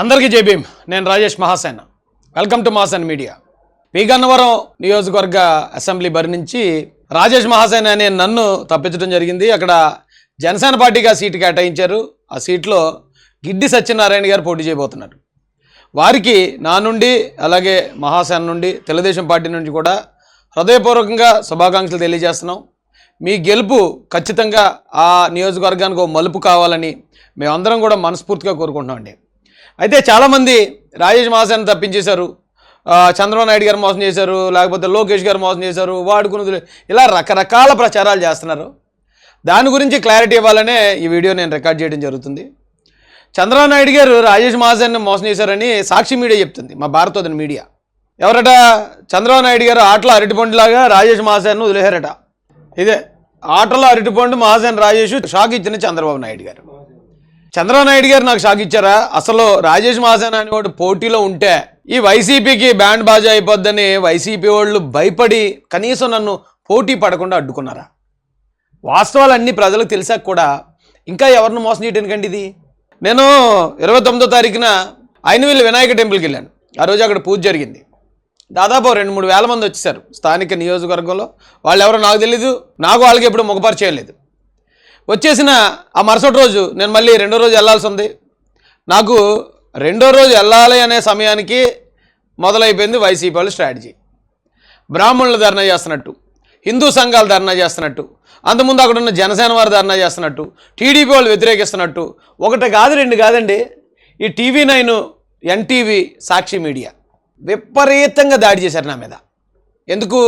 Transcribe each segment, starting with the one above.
అందరికీ జై నేను Rajesh Mahasena. Welcome to Mahasen media P Gannavaram నియోజకవర్గ అసెంబ్లీ బరి నుంచి రాజేష్ మహాసేన అనే నన్ను తప్పించడం జరిగింది. అక్కడ జనసేన పార్టీగా సీటు కేటాయించారు. ఆ సీట్లో గిడ్డి సత్యనారాయణ గారు పోటీ చేయబోతున్నారు. వారికి నా నుండి అలాగే మహాసేన నుండి తెలుగుదేశం పార్టీ నుండి కూడా హృదయపూర్వకంగా శుభాకాంక్షలు తెలియజేస్తున్నాం. మీ గెలుపు ఖచ్చితంగా ఆ నియోజకవర్గానికి ఒక మలుపు కావాలని మేమందరం కూడా మనస్ఫూర్తిగా కోరుకుంటున్నామండి. అయితే చాలామంది రాజేష్ మహాసేన తప్పించేశారు. చంద్రబాబు నాయుడు గారు మోసం చేశారు లేకపోతే లోకేష్ గారు మోసం చేశారు వాడుకున్నది ఇలా రకరకాల ప్రచారాలు చేస్తున్నారు. దాని గురించి క్లారిటీ ఇవ్వాలనే ఈ వీడియో నేను రికార్డ్ చేయడం జరుగుతుంది. చంద్రబాబు నాయుడు గారు రాజేష్ మహాసేన్ని మోసం చేశారని సాక్షి మీడియా చెప్తుంది మా భారతోదన మీడియా. ఎవరట? చంద్రబాబు నాయుడు గారు ఆటలో అరటిపండులాగా రాజేష్ మహాజన్ను వదిలేశారట. ఇదే ఆటలో అరటిపండు మహాజన్ రాజేష్ షాక్ ఇచ్చిన చంద్రబాబు నాయుడు గారు. చంద్రనాయుడు గారు నాకు షాక్ ఇచ్చారా? అసలు రాజేష్ మహాసేన అని వాడు పోటీలో ఉంటే ఈ వైసీపీకి బ్యాండ్ బాజా అయిపోద్దని వైసీపీ వాళ్ళు భయపడి కనీసం నన్ను పోటీ పడకుండా అడ్డుకున్నారా? వాస్తవాలన్నీ ప్రజలకు తెలిసాక కూడా ఇంకా ఎవరిని మోసం చేయటానికండి ఇది? నేను ఇరవై తొమ్మిదో తారీఖున ఐనవీళ్ళ వినాయక టెంపుల్కి వెళ్ళాను. ఆ రోజు అక్కడ పూజ జరిగింది. దాదాపు రెండు మూడు వేల మంది వచ్చేసారు స్థానిక నియోజకవర్గంలో. వాళ్ళు ఎవరో నాకు తెలీదు. నాకు వాళ్ళకి ఎప్పుడు ముఖపరిచయం లేదు. వచ్చేసిన ఆ మరుసటి రోజు నేను మళ్ళీ రెండో రోజు వెళ్ళాల్సి ఉంది. నాకు రెండో రోజు వెళ్ళాలి అనే సమయానికి మొదలైపోయింది వైసీపీ వాళ్ళు స్ట్రాటజీ. బ్రాహ్మణులు ధర్నా చేస్తున్నట్టు హిందూ సంఘాలు ధర్నా చేస్తున్నట్టు అంతకుముందు అక్కడ ఉన్న జనసేన వారు ధర్నా చేస్తున్నట్టు టీడీపీ వాళ్ళు వ్యతిరేకిస్తున్నట్టు ఒకటి కాదు రెండు కాదండి E TV nine NTV Sakshi media విపరీతంగా దాడి చేశారు నా మీద. ఎందుకు?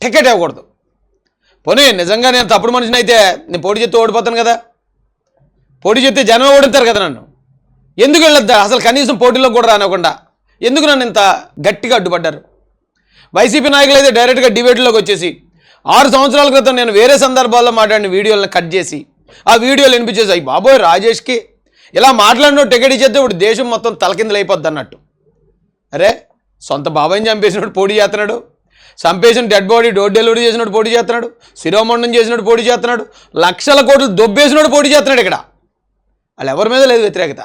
టికెట్ ఇవ్వకూడదు. పోనీ నిజంగా నేను తప్పుడు మనిషిని అయితే నేను పోటీ చెప్తే ఓడిపోతాను కదా? పోటీ చెప్తే జనం ఓడిస్తారు కదా నన్ను? ఎందుకు వెళ్ళొద్దా అసలు కనీసం పోటీలో కూడా రానివ్వకుండా? ఎందుకు నన్ను ఇంత గట్టిగా అడ్డుపడ్డారు? వైసీపీ నాయకులు అయితే డైరెక్ట్గా డిబేట్లోకి వచ్చేసి ఆరు సంవత్సరాల క్రితం నేను వేరే సందర్భాల్లో మాట్లాడిన వీడియోలను కట్ చేసి ఆ వీడియోలు వినిపించేసి అయ్యి బాబోయ్ రాజేష్కి ఇలా మాట్లాడిన టికెట్ ఇచ్చేస్తే ఇప్పుడు దేశం మొత్తం తలకిందులైపోద్ది అన్నట్టు అరే సొంత బాబాయిని చంపేసినప్పుడు పోటీ చేస్తున్నాడు చంపేసిన డెడ్ బాడీ డోర్ డెలివరీ చేసినట్టు పోటీ చేస్తున్నాడు శిరోమండం చేసినట్టు పోటీ చేస్తున్నాడు లక్షల కోట్లు దొబ్బేసినట్టు పోటీ చేస్తున్నాడు ఇక్కడ. వాళ్ళు ఎవరి మీద లేదు వ్యతిరేకత.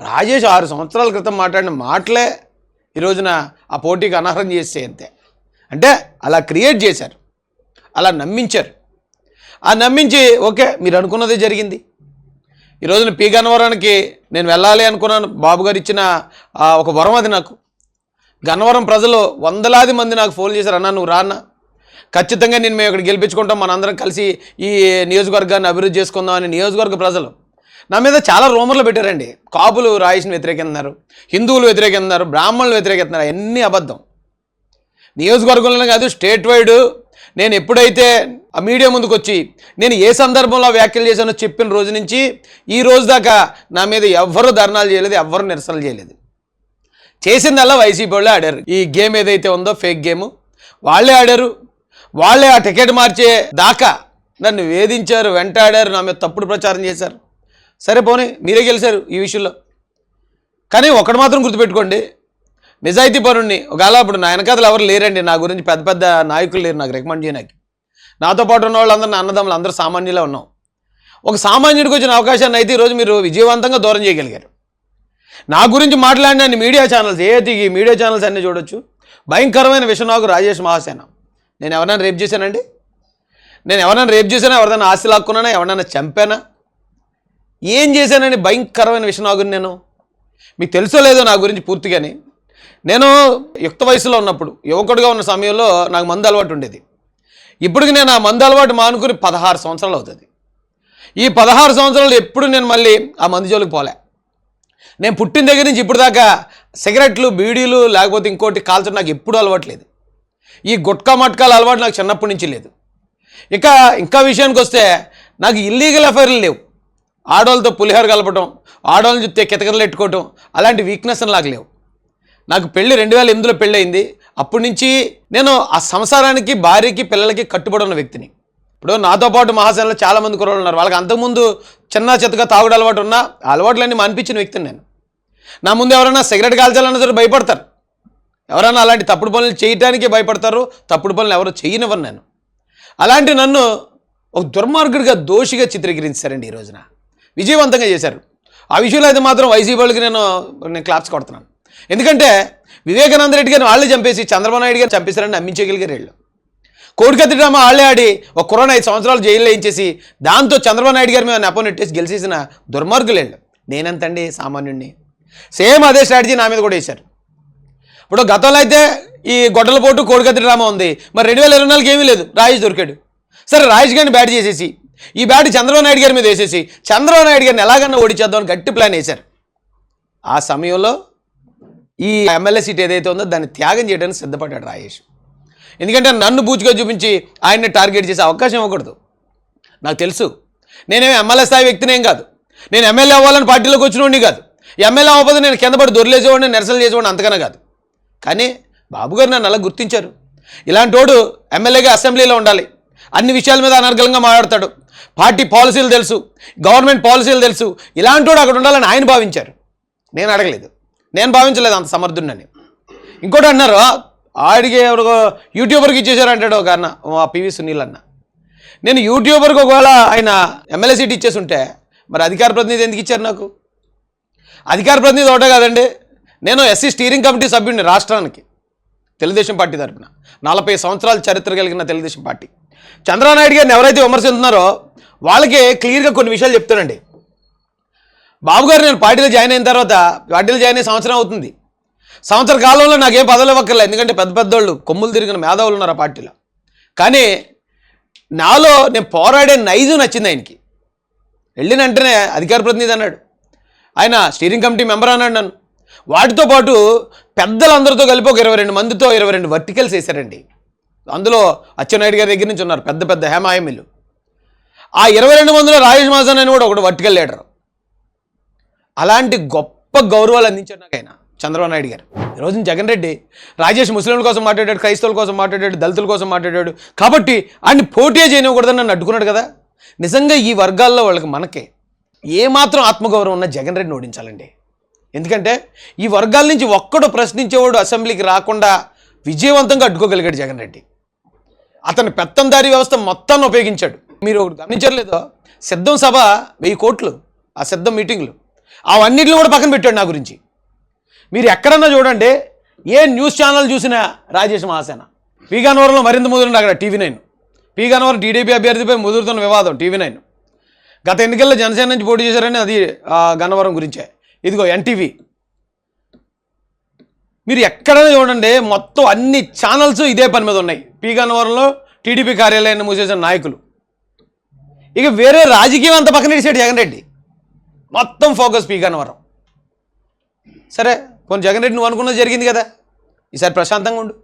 రాజేష్ ఆరు సంవత్సరాల క్రితం మాట్లాడిన మాటలే ఈ రోజున ఆ పోటీకి అనర్హం చేస్తే అంతే. అంటే అలా క్రియేట్ చేశారు. అలా నమ్మించారు. ఆ నమ్మించి ఓకే మీరు అనుకున్నదే జరిగింది. ఈ రోజున పీ గన్నవరానికి నేను వెళ్ళాలి అనుకున్నాను. బాబు గారు ఇచ్చిన ఒక వరం అది నాకు. గన్నవరం ప్రజలు వందలాది మంది నాకు ఫోన్ చేశారు అన్నా నువ్వు రాన్నా ఖచ్చితంగా నేను మేము ఇక్కడ గెలిపించుకుంటాం మనందరం కలిసి ఈ నియోజకవర్గాన్ని అభివృద్ధి చేసుకుందాం అని నియోజకవర్గ ప్రజలు. నా మీద చాలా రూమర్లు పెట్టారండి. కాపులు రాయిష్ని వ్యతిరేకిస్తున్నారు హిందువులు వ్యతిరేకిస్తున్నారు బ్రాహ్మణులు వ్యతిరేకిస్తున్నారు అన్నీ అబద్ధం. నియోజకవర్గంలోనే కాదు స్టేట్ వైడ్ నేను ఎప్పుడైతే ఆ మీడియా ముందుకు వచ్చి నేను ఏ సందర్భంలో వ్యాఖ్యలు చేశానో చెప్పిన రోజు నుంచి ఈ రోజు దాకా నా మీద ఎవ్వరూ ధర్నాలు చేయలేదు ఎవ్వరూ నిరసనలు చేయలేదు. చేసిందల్లా వైసీపీ వాళ్ళే ఆడారు. ఈ గేమ్ ఏదైతే ఉందో ఫేక్ గేమ్ వాళ్ళే ఆడారు. వాళ్ళే ఆ టికెట్ మార్చే దాకా నన్ను వేధించారు వెంటాడారు నా మీద తప్పుడు ప్రచారం చేశారు. సరే పోనీ మీరే గెలిచారు ఈ విషయంలో. కానీ ఒకటి మాత్రం గుర్తుపెట్టుకోండి నిజాయితీ పరుణ్ణి ఒకవేళ ఇప్పుడు నా వెనకాతలు ఎవరు లేరండి నా గురించి పెద్ద పెద్ద నాయకులు లేరు నాకు రికమెండ్ చేయడానికి. నాతో పాటు ఉన్న వాళ్ళందరూ నా అన్నదమ్ములు అందరూ సామాన్యులే ఉన్నాం. ఒక సామాన్యుడికి వచ్చిన అవకాశాన్ని అయితే ఈరోజు మీరు విజయవంతంగా దూరం చేయగలిగారు. నా గురించి మాట్లాడిన మీడియా ఛానల్స్ ఏది ఈ మీడియా ఛానల్స్ అన్నీ చూడొచ్చు. భయంకరమైన విషనాగు రాజేష్ మహాసేన. నేను ఎవరైనా రేపు చేశానండి? నేను ఎవరైనా రేపు చేశానా? ఎవరిదైనా ఆస్తి లాక్కున్నానా? ఎవరైనా చంపానా? ఏం చేశానని భయంకరమైన విషనాగుని నేను? మీకు తెలుసో లేదో నా గురించి పూర్తిగాని. నేను యుక్త వయసులో ఉన్నప్పుడు యువకుడిగా ఉన్న సమయంలో నాకు మందు అలవాటు ఉండేది. ఇప్పటికి నేను ఆ మందు అలవాటు మానుకుని పదహారు సంవత్సరాలు అవుతుంది. ఈ పదహారు సంవత్సరాలు ఎప్పుడు నేను మళ్ళీ ఆ మందు జోలికి పోలే. నేను పుట్టిన దగ్గర నుంచి ఇప్పుడు దాకా సిగరెట్లు బీడీలు లేకపోతే ఇంకోటి కాల్చడం నాకు ఎప్పుడూ అలవాట్లేదు. ఈ గుట్కా మట్కాల అలవాటు నాకు చిన్నప్పటి నుంచి లేదు. ఇక ఇంకా విషయానికి వస్తే నాకు ఇల్లీగల్ అఫైర్లు లేవు. ఆడవాళ్ళతో పులిహోర కలపటం ఆడవాళ్ళని చూస్తే కితకలు పెట్టుకోవటం అలాంటి వీక్నెస్ నాకు లేవు. నాకు పెళ్ళి రెండు వేల ఎనిమిదిలో పెళ్ళయింది. అప్పటి నుంచి నేను ఆ సంసారానికి భార్యకి పిల్లలకి కట్టుబడి ఉన్న వ్యక్తిని. ఇప్పుడు నాతో పాటు మహాసేనలో చాలామంది కుర్రోళ్ళు ఉన్నారు. వాళ్ళకి అంతకుముందు చిన్న చెత్తగా తాగుడు అలవాటు ఉన్నా ఆ అలవాట్లన్నీ మానిపించిన వ్యక్తిని నేను. నా ముందు ఎవరైనా సిగరెట్ కాల్చాలన్నా సరే భయపడతారు. ఎవరైనా అలాంటి తప్పుడు పనులు చేయటానికి భయపడతారు. తప్పుడు పనులు ఎవరు చేయనివ్వరు నేను అలాంటి నన్ను ఒక దుర్మార్గుడిగా దోషిగా చిత్రీకరించారండి ఈ రోజున. విజయవంతంగా చేశారు. ఆ విషయంలో అయితే మాత్రం వైసీపీ వాళ్ళకి నేను నేను క్లాప్స్ కొడుతున్నాను. ఎందుకంటే వివేకానంద రెడ్డి గారిని వాళ్ళే చంపేసి చంద్రబాబు నాయుడు గారిని చంపేశారని నమ్మించగలిగారు వీళ్ళు. కోడికత్తి డ్రామా వాళ్ళే ఆడి ఒక కరోనా ఐదు సంవత్సరాలు జైల్లో వేయించేసి దాంతో చంద్రబాబు నాయుడు గారి మీద నెపనెట్టేసి గెలిచేసిన దుర్మార్గులు వీళ్ళు. నేనెంతండి సామాన్యుడిని సేమ్ అదే స్ట్రాటజీ నా మీద కూడా వేశారు. ఇప్పుడు గతంలో అయితే ఈ గొడ్డల పోటు కోడికత్తి డ్రామా ఉంది. మరి రెండు వేల ఇరవై నాలుగు ఏమీ లేదు. రాజేష్ దొరికాడు. సరే రాజేష్ గారిని బ్యాట్ చేసేసి ఈ బ్యాట్ చంద్రబాబు నాయుడు గారి మీద వేసేసి చంద్రబాబు నాయుడు గారిని ఎలాగన్నా ఓడిచేద్దామని గట్టి ప్లాన్ వేశారు. ఆ సమయంలో ఈ ఎమ్మెల్యే సీట్ ఏదైతే ఉందో దాన్ని త్యాగం చేయడానికి సిద్ధపడ్డాడు రాజేష్. ఎందుకంటే నన్ను బూచిగా చూపించి ఆయన్ని టార్గెట్ చేసే అవకాశం ఇవ్వకూడదు. నాకు తెలుసు. నేనేమి ఎమ్మెల్యే స్థాయి వ్యక్తినేం కాదు. నేను ఎమ్మెల్యే అవ్వాలని పార్టీలోకి వచ్చినోడిని కాదు. ఎమ్మెల్యే అవ్వకపోతే నేను కింద పడి దొరిలేసేవాడిని నిరసన చేసేవాడిని అంతకన్నా కాదు. కానీ బాబు గారు నన్ను అలా గుర్తించారు. ఇలాంటి వాడు ఎమ్మెల్యేగా అసెంబ్లీలో ఉండాలి. అన్ని విషయాల మీద అనర్గళంగా మాట్లాడతాడు. పార్టీ పాలసీలు తెలుసు గవర్నమెంట్ పాలసీలు తెలుసు. ఇలాంటి వాడు అక్కడ ఉండాలని ఆయన భావించారు. నేను అడగలేదు. నేను భావించలేదు అంత సమర్థుడిని ఇంకోటి అన్నారు ఆడికి ఎవరికో యూట్యూబర్కి ఇచ్చేసారు అంటాడు ఒక అన్న ఆ పివి సునీల్ అన్న. నేను యూట్యూబర్కి ఒకవేళ ఆయన ఎమ్మెల్యే సీట్ ఇచ్చేసి ఉంటే మరి అధికార ప్రతినిధి ఎందుకు ఇచ్చారు నాకు? అధికార ప్రతినిధి ఒకటే కాదండి. నేను ఎస్సీ స్టీరింగ్ కమిటీ సభ్యుడిని రాష్ట్రానికి తెలుగుదేశం పార్టీ తరపున. నలభై సంవత్సరాల చరిత్ర కలిగిన తెలుగుదేశం పార్టీ. చంద్రబాబు గారిని ఎవరైతే విమర్శిస్తున్నారో వాళ్ళకి క్లియర్గా కొన్ని విషయాలు చెప్తానండి. బాబు గారు నేను పార్టీలో జాయిన్ అయిన తర్వాత పార్టీలో జాయిన్ అయిన సంవత్సరం అవుతుంది. సంవత్సర కాలంలో నాకేం పదవులు ఇవ్వక్కర్లేదు. ఎందుకంటే పెద్ద పెద్దోళ్ళు కొమ్ములు తిరిగిన మేధావులు ఉన్నారు ఆ పార్టీలో. కానీ నాలో నేను పోరాడే నైజు నచ్చింది ఆయనకి. వెళ్ళిన వెంటనే అధికార ప్రతినిధి అన్నాడు. ఆయన స్టీరింగ్ కమిటీ మెంబర్ అన్నాడు నన్ను. వాటితో పాటు పెద్దలందరితో కలిపి ఒక ఇరవై రెండు మందితో ఇరవై రెండు వర్టికల్స్ వేశారండి. అందులో అచ్చెన్నాయుడు గారి దగ్గర నుంచి ఉన్నారు పెద్ద పెద్ద హేమాయమిలు. ఆ ఇరవై రెండు మందిలో రాజేష్ మాసన్ అని కూడా ఒకటి వర్టికల్ లీడర్ అలాంటి గొప్ప గౌరవాలు అందించారు నాకు ఆయన చంద్రబాబు నాయుడు గారు. ఈరోజు జగన్ రెడ్డి రాజేష్ ముస్లింల కోసం మాట్లాడాడు క్రైస్తవుల కోసం మాట్లాడాడు దళితుల కోసం మాట్లాడాడు. కాబట్టి ఆయన్ని పోటీ చేయనివ్వకూడదని నన్ను అడ్డుకున్నాడు కదా. నిజంగా ఈ వర్గాల్లో వాళ్ళకి మనకే. ఏమాత్రం ఆత్మగౌరవం ఉన్న జగన్ రెడ్డిని ఓడించాలండి. ఎందుకంటే ఈ వర్గాల నుంచి ఒక్కడు ప్రశ్నించేవాడు అసెంబ్లీకి రాకుండా విజయవంతంగా అడ్డుకోగలిగాడు జగన్ రెడ్డి. అతని పెత్తందారీ వ్యవస్థ మొత్తాన్ని ఉపయోగించాడు. మీరు ఒకటి గమనించలేదో సిద్ధం సభ వెయ్యి కోట్లు ఆ సిద్ధం మీటింగ్లు. అవన్నిటిని కూడా పక్కన పెట్టాడు నా గురించి. మీరు ఎక్కడన్నా చూడండి ఏ న్యూస్ ఛానల్ చూసినా రాజేష్ మహాసేన. పీగానవరంలో మరింత ముదురుండి అక్కడ టీవీ నైన్. పీగానవరం టీడీపీ అభ్యర్థిపై ముదురుతున్న వివాదం టీవీ నైన్. గత ఎన్నికల్లో జనసేన నుంచి పోటీ చేశారని అది గన్నవరం గురించే. ఇదిగో ఎన్టీవీ. మీరు ఎక్కడైనా చూడండి మొత్తం అన్ని ఛానల్స్ ఇదే పని మీద ఉన్నాయి. పీ గన్నవరంలో టీడీపీ కార్యాలయాన్ని మూసేసిన నాయకులు. ఇక వేరే రాజకీయం అంత పక్కన వేసాడు జగన్ రెడ్డి. మొత్తం ఫోకస్ పీ గన్నవరం. సరే కొన్ని జగన్ రెడ్డి నువ్వు అనుకున్నది జరిగింది కదా. ఈసారి ప్రశాంతంగా ఉండు.